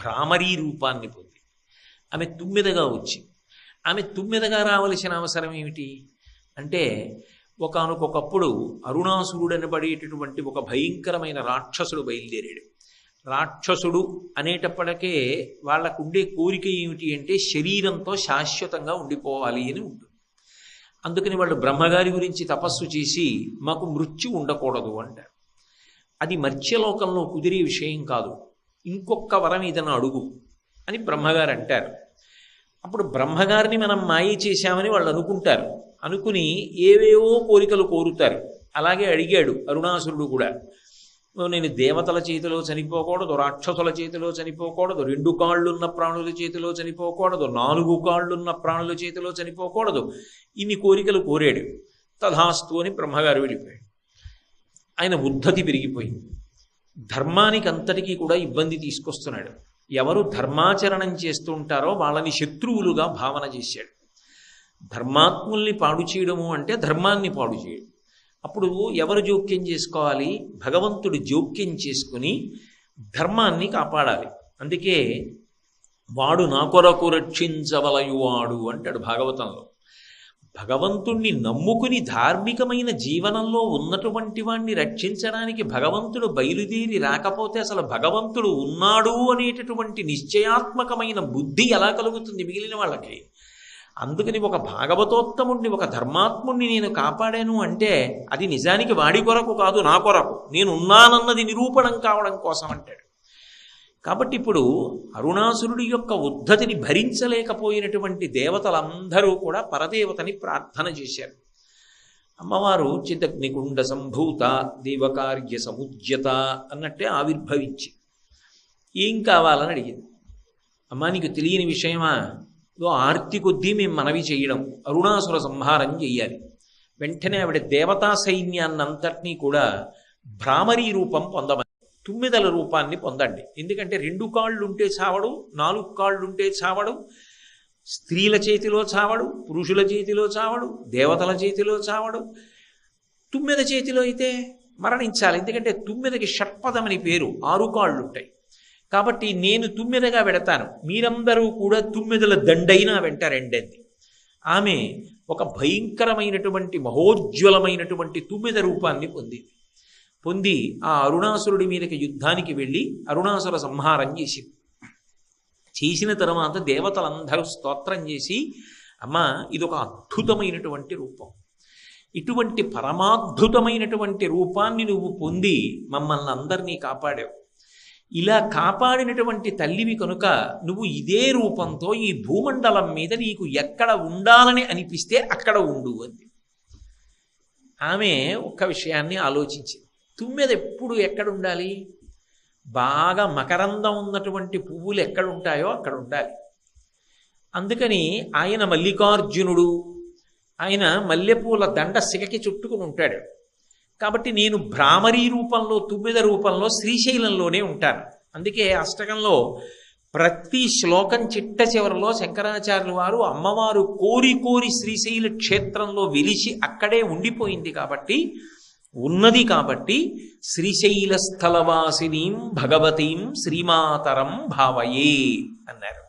భ్రామరీ రూపాన్ని పొంది. ఆమె తుమ్మెదగా వచ్చింది ఆమె తుమ్మెదగా రావలసిన అవసరం ఏమిటి? అంటే ఒకనకొకప్పుడు అరుణాసురుడు అనబడేటటువంటి ఒక భయంకరమైన రాక్షసుడు బయలుదేరాడు. రాక్షసుడు అనేటప్పటికే వాళ్ళకు ఉండే కోరిక ఏమిటి అంటే శరీరంతో శాశ్వతంగా ఉండిపోవాలి అని ఉంటుంది. అందుకని వాళ్ళు బ్రహ్మగారి గురించి తపస్సు చేసి మాకు మృత్యు ఉండకూడదు అంటారు. అది మర్త్యలోకంలో కుదిరే విషయం కాదు. ఇంకొక వరం ఏదైనా అడుగు అని బ్రహ్మగారు అంటారు. అప్పుడు బ్రహ్మగారిని మనం మాయ చేశామని వాళ్ళు అనుకుంటారు. అనుకుని ఏవేవో కోరికలు కోరుతారు. అలాగే అడిగాడు అరుణాసురుడు కూడా. నేను దేవతల చేతిలో చనిపోకూడదు రాక్షసుల చేతిలో చనిపోకూడదు రెండు కాళ్ళున్న ప్రాణుల చేతిలో చనిపోకూడదు నాలుగు కాళ్ళున్న ప్రాణుల చేతిలో చనిపోకూడదు. ఇన్ని కోరికలు కోరాడు. తథాస్తు అని బ్రహ్మగారు వెళ్ళిపోయాడు ఆయన ఉద్ధతి పెరిగిపోయింది. ధర్మానికి అంతటికీ కూడా ఇబ్బంది తీసుకొస్తున్నాడు. ఎవరు ధర్మాచరణం చేస్తుంటారో వాళ్ళని శత్రువులుగా భావన చేశాడు. ధర్మాత్ముల్ని పాడు చేయడము అంటే ధర్మాన్ని పాడు చేయడం. అప్పుడు ఎవరు జోక్యం చేసుకోవాలి? భగవంతుడు జోక్యం చేసుకుని ధర్మాన్ని కాపాడాలి. అందుకే వాడు నా కొరకు రక్షించవలయువాడు అంటాడు భాగవతంలో. భగవంతుణ్ణి నమ్ముకుని ధార్మికమైన జీవనంలో ఉన్నటువంటి వాణ్ణి రక్షించడానికి భగవంతుడు బయలుదేరి రాకపోతే అసలు భగవంతుడు ఉన్నాడు అనేటటువంటి నిశ్చయాత్మకమైన బుద్ధి ఎలా కలుగుతుంది మిగిలిన వాళ్ళకి? అందుకని ఒక భాగవతోత్తముణ్ణి ఒక ధర్మాత్ముణ్ణి నేను కాపాడాను అంటే అది నిజానికి వాడి కొరకు కాదు నా కొరకు. నేను ఉన్నానన్నది నిరూపణం కావడం కోసం అంటాడు. కాబట్టి ఇప్పుడు అరుణాసురుడి యొక్క ఉద్ధతిని భరించలేకపోయినటువంటి దేవతలందరూ కూడా పరదేవతని ప్రార్థన చేశారు. అమ్మవారు చిదగ్నికుండ సంభూత దేవకార్య సముద్యత అన్నట్టే ఆవిర్భవించి ఏం కావాలని అడిగింది. అమ్మా నీకు తెలియని విషయమా? ఇదో ఆర్తి కొద్దీ మేము మనవి చేయడం అరుణాసుర సంహారం చెయ్యాలి వెంటనే ఆవిడ దేవతా సైన్యాన్నంతటినీ కూడా భ్రామరీ రూపం పొందమని తుమ్మిదల రూపాన్ని పొందండి. ఎందుకంటే రెండు కాళ్ళు ఉంటే చావడు నాలుగు కాళ్ళు ఉంటే చావడు స్త్రీల చేతిలో చావడు పురుషుల చేతిలో చావడు దేవతల చేతిలో చావడు. తుమ్మెద చేతిలో అయితే మరణించాలి. ఎందుకంటే తుమ్మెదకి షట్పదమని పేరు ఆరు కాళ్ళు ఉంటాయి కాబట్టి నేను తుమ్మెదగా పెడతాను మీరందరూ కూడా తుమ్మెదల దండైనా వెంట రెండంది ఆమె ఒక భయంకరమైనటువంటి మహోజ్వలమైనటువంటి తుమ్మెద రూపాన్ని పొందింది. పొంది ఆ అరుణాసురుడి మీదకి యుద్ధానికి వెళ్ళి అరుణాసుర సంహారం చేసింది చేసిన తర్వాత దేవతలందరూ స్తోత్రం చేసి అమ్మ ఇదొక అద్భుతమైనటువంటి రూపం. ఇటువంటి పరమాద్భుతమైనటువంటి రూపాన్ని నువ్వు పొంది మమ్మల్ని అందరినీ కాపాడావు. ఇలా కాపాడినటువంటి తల్లివి కనుక నువ్వు ఇదే రూపంతో ఈ భూమండలం మీద నీకు ఎక్కడ ఉండాలని అనిపిస్తే అక్కడ ఉండు అంది. ఆమె ఒక్క విషయాన్ని ఆలోచించింది. తుమ్మెద ఎప్పుడు ఎక్కడ ఉండాలి బాగా మకరందం ఉన్నటువంటి పువ్వులు ఎక్కడ ఉంటాయో అక్కడ ఉండాలి అందుకని ఆయన మల్లికార్జునుడు ఆయన మల్లెపూల దండ సిగకి చుట్టుకుని ఉంటాడు. కాబట్టి నేను భ్రామరీ రూపంలో తుమ్మిద రూపంలో శ్రీశైలంలోనే ఉంటాను. అందుకే అష్టకంలో ప్రతి శ్లోకం చిట్ట చివరిలో శంకరాచార్యుల వారు అమ్మవారు కోరి కోరి శ్రీశైల క్షేత్రంలో వెలిసి అక్కడే ఉండిపోయింది కాబట్టి ఉన్నది కాబట్టి శ్రీశైల స్థలవాసినీం భగవతీం శ్రీమాతరం భావయే అన్నారు.